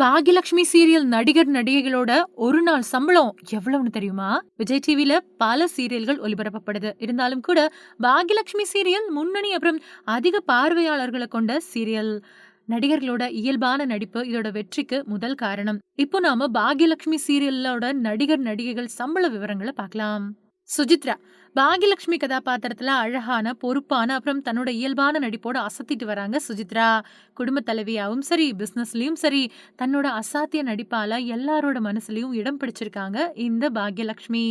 Bhagyalakshmi serial நடிகர் நடிகைகளோட ஒரு நாள் சம்பளம் எவ்வளவுன்னு தெரியுமா? விஜய் டிவில பல சீரியல்கள் ஒளிபரப்பப்படுது. இருந்தாலும் கூட பாகியலட்சுமி சீரியல் முன்னணி அப்புறம் அதிக பார்வையாளர்களை கொண்ட சீரியல் நடிகர்களோட இயல்பான நடிப்பு இதோட வெற்றிக்கு முதல் காரணம். இப்போ நாம பாகியலட்சுமி சீரியலோட நடிகர் நடிகைகள் சம்பள விவரங்களை பார்க்கலாம். சுஜித்ரா பாகியலட்சுமி கதாபாத்திரத்துல அழகான பொறுப்பான அப்புறம் தன்னோட இயல்பான நடிப்போட அசத்திட்டு வராங்க சுஜித்ரா. குடும்ப தலைவியாவும் சரி பிசினஸ்லயும் சரி தன்னோட அசாத்திய நடிப்பால எல்லாரோட மனசுலயும் இடம் பிடிச்சிருக்காங்க இந்த பாகியலட்சுமி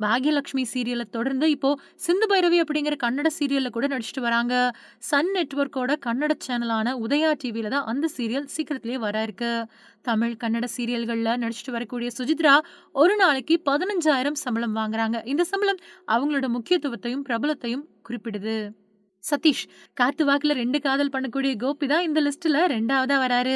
பாகியலட்சுமி சீரியலை தொடர்ந்து இப்போ சிந்து பைரவி அப்படிங்கிற கன்னட சீரியல்ல கூட நடிச்சிட்டு வராங்க. சன் நெட்ஒர்க்கோட கன்னட சேனலான உதயா டிவியில தான் அந்த சீரியல் சீக்கிரத்திலேயே வர இருக்கு. தமிழ் கன்னட சீரியல்கள்ல நடிச்சிட்டு வரக்கூடிய சுஜித்ரா ஒரு நாளைக்கு பதினஞ்சாயிரம் சம்பளம் வாங்குறாங்க. இந்த சம்பளம் அவங்க அவங்களோட முக்கியத்துவத்தையும் பிரபலத்தையும் குறிப்பிடுது. சதீஷ் காத்து வாக்குல ரெண்டு காதல் பண்ணக்கூடிய கோபி தான் இந்த லிஸ்ட்ல ரெண்டாவதா வராரு.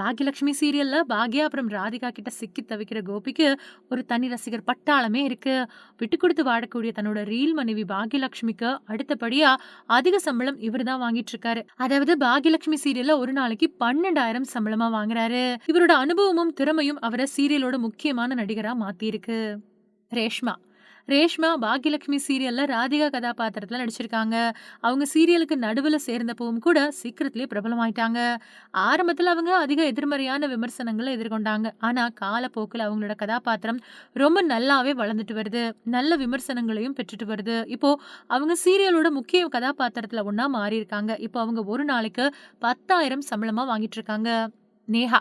பாக்யலட்சுமி சீரியல்ல பாக்யா அப்புறம் ராதிகா கிட்ட சிக்கி தவிக்கிற கோபிக்கு ஒரு தனி ரசிகர் பட்டாளமே இருக்கு. விட்டு கொடுத்து வாழக்கூடிய தன்னோட ரீல் மனைவி பாக்யலட்சுமிக்கு அடுத்தபடியா அதிக சம்பளம் இவர் தான் வாங்கிட்டு இருக்காரு. அதாவது பாக்யலட்சுமி சீரியல்ல ஒரு நாளைக்கு பன்னெண்டாயிரம் சம்பளமா வாங்குறாரு. இவரோட அனுபவமும் திறமையும் அவரை சீரியலோட முக்கியமான நடிகரா மாத்திருக்கு ரேஷ்மா ரேஷ்மா பாக்யலட்சுமி சீரியல்ல ராதிகா கதாபாத்திரத்தில் நடிச்சிருக்காங்க. அவங்க சீரியலுக்கு நடுவில் சேர்ந்தப்பவும் கூட சீக்கிரத்திலேயே பிரபலமாயிட்டாங்க. ஆரம்பத்தில் அவங்க அதிக எதிர்மறையான விமர்சனங்களை எதிர்கொண்டாங்க. ஆனால் காலப்போக்கில் அவங்களோட கதாபாத்திரம் ரொம்ப நல்லாவே வளர்ந்துட்டு வருது. நல்ல விமர்சனங்களையும் பெற்றுட்டு வருது. இப்போ அவங்க சீரியலோட முக்கிய கதாபாத்திரத்தில் ஒன்றா மாறியிருக்காங்க. இப்போ அவங்க ஒரு நாளைக்கு பத்தாயிரம் சம்பளமாக வாங்கிட்டு இருக்காங்க. நேஹா.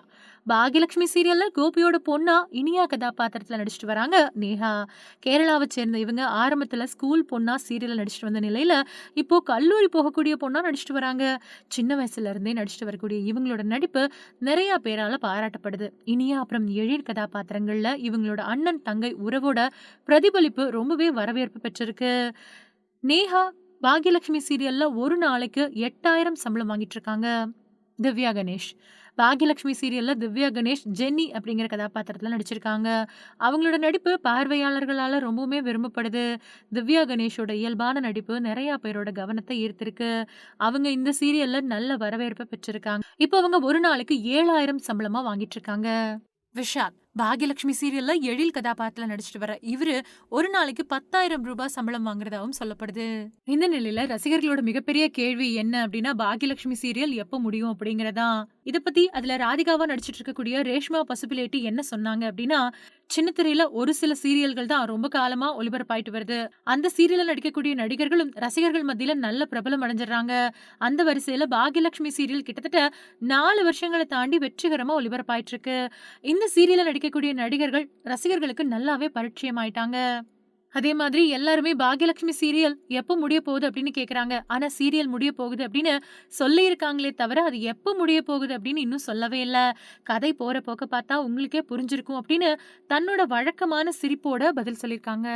பாகியலட்சுமி சீரியல்ல கோபியோட பொண்ணா இனியா கதாபாத்திரத்தில் நடிச்சிட்டு வராங்க. நேஹா கேரளாவை சேர்ந்த இவங்க ஆரம்பத்தில் ஸ்கூல் பொண்ணா சீரியலில் நடிச்சிட்டு வந்த நிலையில இப்போ கல்லூரி போகக்கூடிய பொண்ணா நடிச்சிட்டு வராங்க. சின்ன வயசுல இருந்தே நடிச்சிட்டு வரக்கூடிய இவங்களோட நடிப்பு நிறைய பேரால பாராட்டப்படுது. இனியா அப்புறம் எழில் கதாபாத்திரங்கள்ல இவங்களோட அண்ணன் தங்கை உறவோட பிரதிபலிப்பு ரொம்பவே வரவேற்பு பெற்றிருக்கு. நேஹா பாகியலட்சுமி சீரியல்ல ஒரு நாளைக்கு எட்டாயிரம் சம்பளம் வாங்கிட்டு இருக்காங்க. திவ்யா கணேஷ். பாகியலட்சுமி சீரியலில் திவ்யா கணேஷ் ஜென்னி அப்படிங்கிற கதாபாத்திரத்தில் நடிச்சிருக்காங்க. அவங்களோட நடிப்பு பார்வையாளர்களால் ரொம்பவுமே விரும்பப்படுது. திவ்யா கணேஷோட இயல்பான நடிப்பு நிறையா பேரோட கவனத்தை ஈர்த்திருக்கு. அவங்க இந்த சீரியலில் நல்ல வரவேற்பை பெற்றிருக்காங்க. இப்போ அவங்க ஒரு நாளைக்கு ஏழாயிரம் சம்பளமாக வாங்கிட்டு இருக்காங்க. விஷால் பாகியலட்சுமி சீரியல்ல எழில் கதாபாத்திரத்துல நடிச்சிட்டு வர இவரு ஒரு நாளைக்கு பத்தாயிரம் ரூபாய் சம்பளம் வாங்குறதாவும் சொல்லப்படுது. இந்த நிலையில ரசிகர்களோட மிகப்பெரிய கேள்வி என்ன அப்படின்னா பாகியலட்சுமி சீரியல் எப்ப முடியும் அப்படிங்கறதா இத பத்தி அதுல ராதிகாவா நடிச்சிட்டு இருக்கக்கூடிய ரேஷ்மா பசுபிலேட்டி என்ன சொன்னாங்க அப்படின்னா சின்ன திரையில ஒரு சில சீரியல்கள் தான் ரொம்ப காலமா ஒளிபரப்பாயிட்டு வருது. அந்த சீரியல்ல நடிக்கக்கூடிய நடிகர்களும் ரசிகர்கள் மத்தியில நல்ல பிரபலம் அடைஞ்சிடறாங்க. அந்த வரிசையில பாகியலட்சுமி சீரியல் கிட்டத்தட்ட நாலு வருஷங்களை தாண்டி வெற்றிகரமா ஒளிபரப்பாயிட்டு இருக்கு. இந்த சீரியல்ல நடிக்கக்கூடிய நடிகர்கள் ரசிகர்களுக்கு நல்லாவே பரிச்சயம் ஆயிட்டாங்க அதே மாதிரி எல்லாருமே பாகியலட்சுமி சீரியல் எப்போ முடிய போகுது அப்படின்னு கேட்குறாங்க ஆனால் சீரியல் முடிய போகுது அப்படின்னு சொல்லியிருக்காங்களே தவிர அது எப்போ முடிய போகுது அப்படின்னு இன்னும் சொல்லவே இல்லை. கதை போகிற போக்க பார்த்தா உங்களுக்கே புரிஞ்சிருக்கும் அப்படின்னு தன்னோட வழக்கமான சிரிப்போட பதில் சொல்லியிருக்காங்க.